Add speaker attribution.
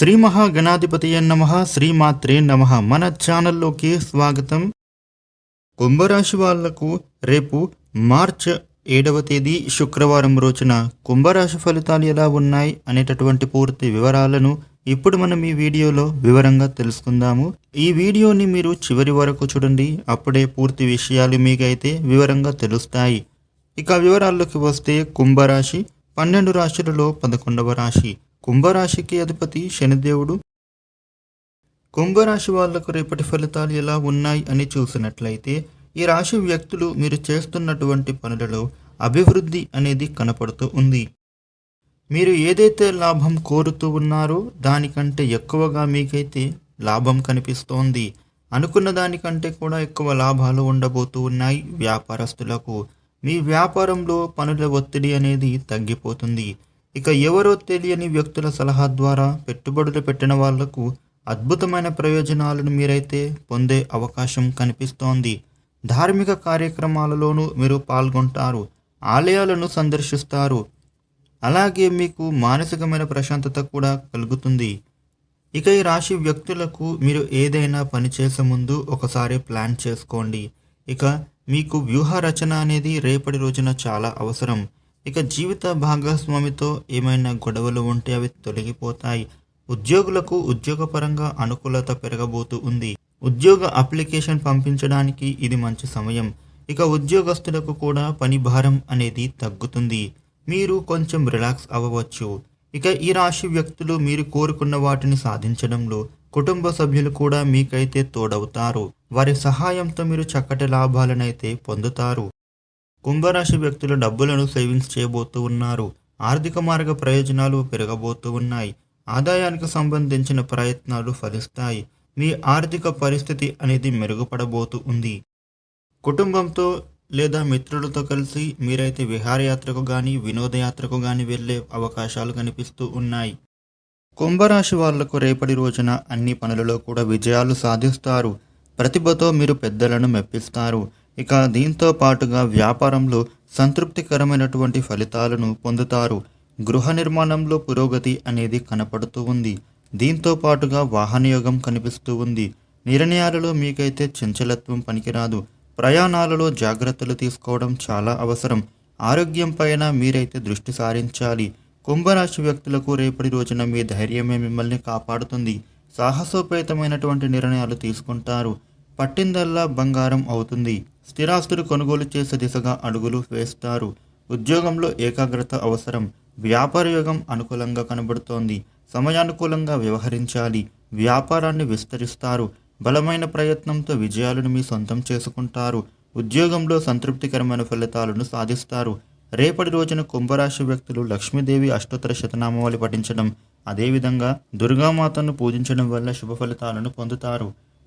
Speaker 1: శ్రీ మహాగణాధిపతి నమ శ్రీమాత్రే నమ. మన ఛానల్లోకి స్వాగతం. కుంభరాశి వాళ్ళకు రేపు మార్చ్ ఏడవ తేదీ శుక్రవారం రోజున కుంభరాశి ఫలితాలు ఎలా ఉన్నాయి అనేటటువంటి పూర్తి వివరాలను ఇప్పుడు మనం ఈ వీడియోలో వివరంగా తెలుసుకుందాము. ఈ వీడియోని మీరు చివరి వరకు చూడండి అప్పుడే పూర్తి విషయాలు మీకైతే వివరంగా తెలుస్తాయి. ఇక వివరాల్లోకి వస్తే కుంభరాశి పన్నెండు రాశులలో పదకొండవ రాశి. కుంభరాశికి అధిపతి శనిదేవుడు. కుంభరాశి వాళ్ళకు రేపటి ఫలితాలు ఎలా ఉన్నాయి అని చూసినట్లయితే ఈ రాశి వ్యక్తులు మీరు చేస్తున్నటువంటి పనులలో అభివృద్ధి అనేది కనపడుతూ ఉంది. మీరు ఏదైతే లాభం కోరుతూ ఉన్నారో దానికంటే ఎక్కువగా మీకైతే లాభం కనిపిస్తోంది. అనుకున్న దానికంటే కూడా ఎక్కువ లాభాలు ఉండబోతూ ఉన్నాయి వ్యాపారస్తులకు. మీ వ్యాపారంలో పనుల ఒత్తిడి అనేది తగ్గిపోతుంది. ఇక ఎవరో తెలియని వ్యక్తుల సలహా ద్వారా పెట్టుబడులు పెట్టిన వాళ్ళకు అద్భుతమైన ప్రయోజనాలను మీరైతే పొందే అవకాశం కనిపిస్తోంది. ధార్మిక కార్యక్రమాలలోనూ మీరు పాల్గొంటారు ఆలయాలను సందర్శిస్తారు. అలాగే మీకు మానసికమైన ప్రశాంతత కూడా కలుగుతుంది. ఇక ఈ రాశి వ్యక్తులకు మీరు ఏదైనా పని చేసే ముందు ఒకసారి ప్లాన్ చేసుకోండి. ఇక మీకు వ్యూహ రచన అనేది రేపటి రోజున చాలా అవసరం. ఇక జీవిత భాగస్వామితో ఏమైనా గొడవలు ఉంటే అవి తొలగిపోతాయి. ఉద్యోగులకు ఉద్యోగపరంగా అనుకూలత పెరగబోతూ ఉంది. ఉద్యోగ అప్లికేషన్ పంపించడానికి ఇది మంచి సమయం. ఇక ఉద్యోగస్తులకు కూడా పని భారం అనేది తగ్గుతుంది. మీరు కొంచెం రిలాక్స్ అవ్వవచ్చు. ఇక ఈ రాశి వ్యక్తులు మీరు కోరుకున్న వాటిని సాధించడంలో కుటుంబ సభ్యులు కూడా మీకైతే తోడవుతారు. వారి సహాయంతో మీరు చక్కటి లాభాలనైతే పొందుతారు. కుంభరాశి వ్యక్తులు డబ్బులను సేవింగ్స్ చేయబోతూ ఉన్నారు. ఆర్థిక మార్గ ప్రయోజనాలు పెరగబోతూ ఉన్నాయి. ఆదాయానికి సంబంధించిన ప్రయత్నాలు ఫలిస్తాయి. మీ ఆర్థిక పరిస్థితి అనేది మెరుగుపడబోతూ ఉంది. కుటుంబంతో లేదా మిత్రులతో కలిసి మీరైతే విహారయాత్రకు కానీ వినోదయాత్రకు కానీ వెళ్ళే అవకాశాలు కనిపిస్తూ ఉన్నాయి. కుంభరాశి వాళ్ళకు రేపటి రోజున అన్ని పనులలో కూడా విజయాలు సాధిస్తారు. ప్రతిభతో మీరు పెద్దలను మెప్పిస్తారు. ఇక దీంతో పాటుగా వ్యాపారంలో సంతృప్తికరమైనటువంటి ఫలితాలను పొందుతారు. గృహ నిర్మాణంలో పురోగతి అనేది కనపడుతూ ఉంది. దీంతో పాటుగా వాహనయోగం కనిపిస్తూ ఉంది. నిర్ణయాలలో మీకైతే చంచలత్వం పనికిరాదు. ప్రయాణాలలో జాగ్రత్తలు తీసుకోవడం చాలా అవసరం. ఆరోగ్యం పైన మీరైతే దృష్టి సారించాలి. కుంభరాశి వ్యక్తులకు రేపటి రోజున మీ ధైర్యమే మిమ్మల్ని కాపాడుతుంది. సాహసోపేతమైనటువంటి నిర్ణయాలు తీసుకుంటారు. పట్టిందల్లా బంగారం అవుతుంది. స్థిరాస్తులు కొనుగోలు చేసే దిశగా అడుగులు వేస్తారు. ఉద్యోగంలో ఏకాగ్రత అవసరం. వ్యాపార యోగం అనుకూలంగా కనబడుతోంది. సమయానుకూలంగా వ్యవహరించాలి. వ్యాపారాన్ని విస్తరిస్తారు. బలమైన ప్రయత్నంతో విజయాలను మీ సొంతం చేసుకుంటారు. ఉద్యోగంలో సంతృప్తికరమైన ఫలితాలను సాధిస్తారు. రేపటి రోజున కుంభరాశి వ్యక్తులు లక్ష్మీదేవి అష్టోత్తర శతనామావళి పఠించడం అదేవిధంగా దుర్గామాతను పూజించడం వల్ల శుభ ఫలితాలను పొందుతారు.